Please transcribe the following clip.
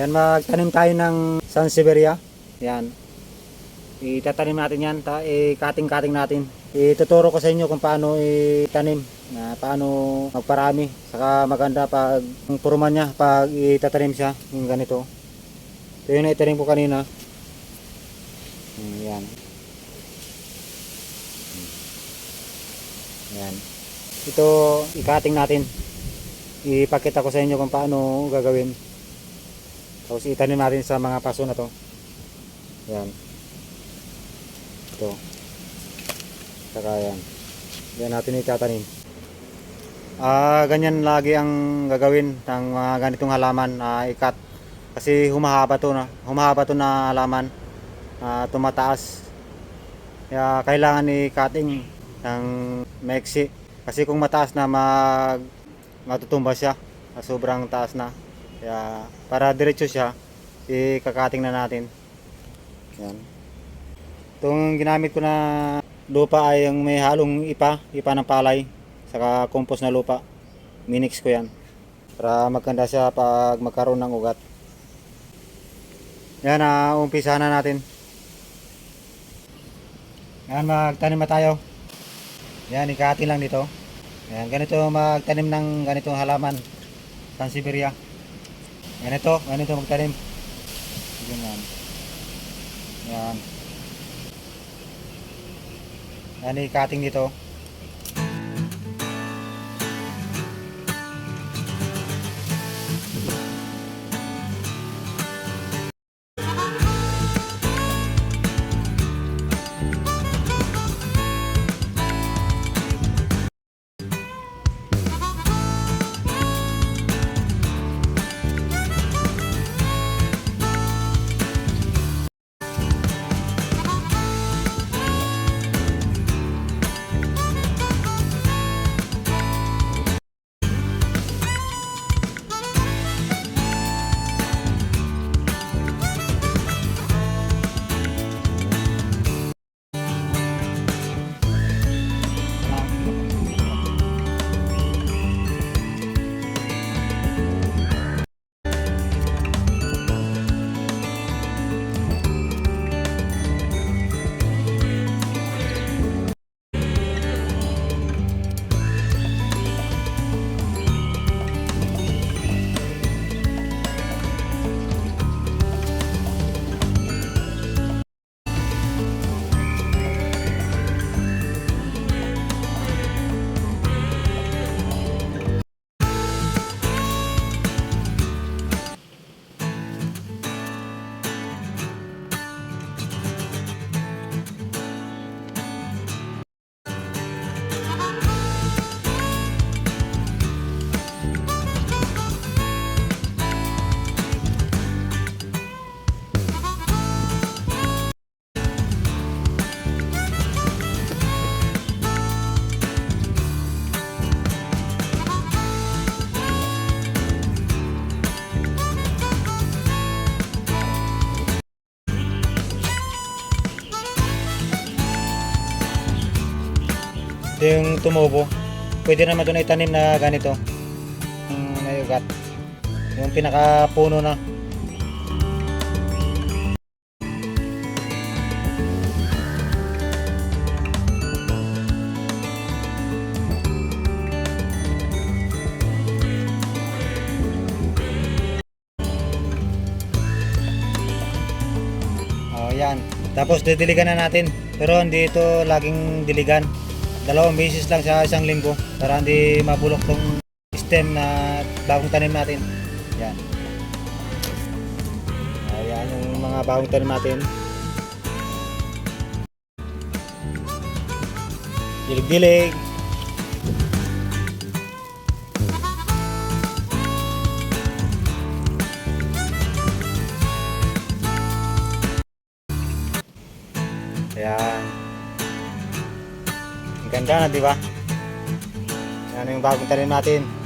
Yan, magtanim tayo ng Sansevieria. Yan. Itatanim natin yan, ta, i-cutting-cutting natin. Ituturo ko sa inyo kung paano itanim, na paano magparami. Saka maganda pag ang puruman niya, pag itatanim siya, yung ganito. Ito yung naitanim ko kanina. Mm, Yan. Yan. Ito, i-cutting natin. Ipakita ko sa inyo kung paano gagawin. Tapos itanim natin sa mga paso na to. Yan. Ito. Saka yan. Yan natin itatanim. Ah, ganyan lagi ang gagawin ng mga ganitong halaman na ikat. Kasi humahaba to na. Humahaba to na halaman. Ah, tumataas. Kaya kailangan i-cutting ng maiksi. Kasi kung mataas na mag matutumba siya. Ah, sobrang taas na. Kaya para diretso siya, i-kakating na natin. Yan. Itong ginamit ko na lupa ay yung may halong ipa, ipa ng palay, saka compost na lupa. Minix ko yan. Para maganda siya pag magkaroon ng ugat. Yan, uh, umpisa na natin. Yan, magtanim na tayo. Yan, ikatin lang dito. Yan, ganito magtanim ng ganitong halaman. Sansevieria. Ganito, ganito magtanim. Ganyan. Yan. Yan, ikating dito. Yung tumubo. Pwede naman na itanim na ganito. Yung may ugat. Yung pinakapuno na. Oh, yan. Tapos didiligan na natin. Pero hindi ito laging diligan. Dalawang beses lang sa isang linggo para hindi mabulok tong stem na bagong tanim natin. Yan. Ayan yung mga bagong tanim natin. Dilig-dilig. Ayan. Ganda na, di ba? Yan yung bagong tanim natin.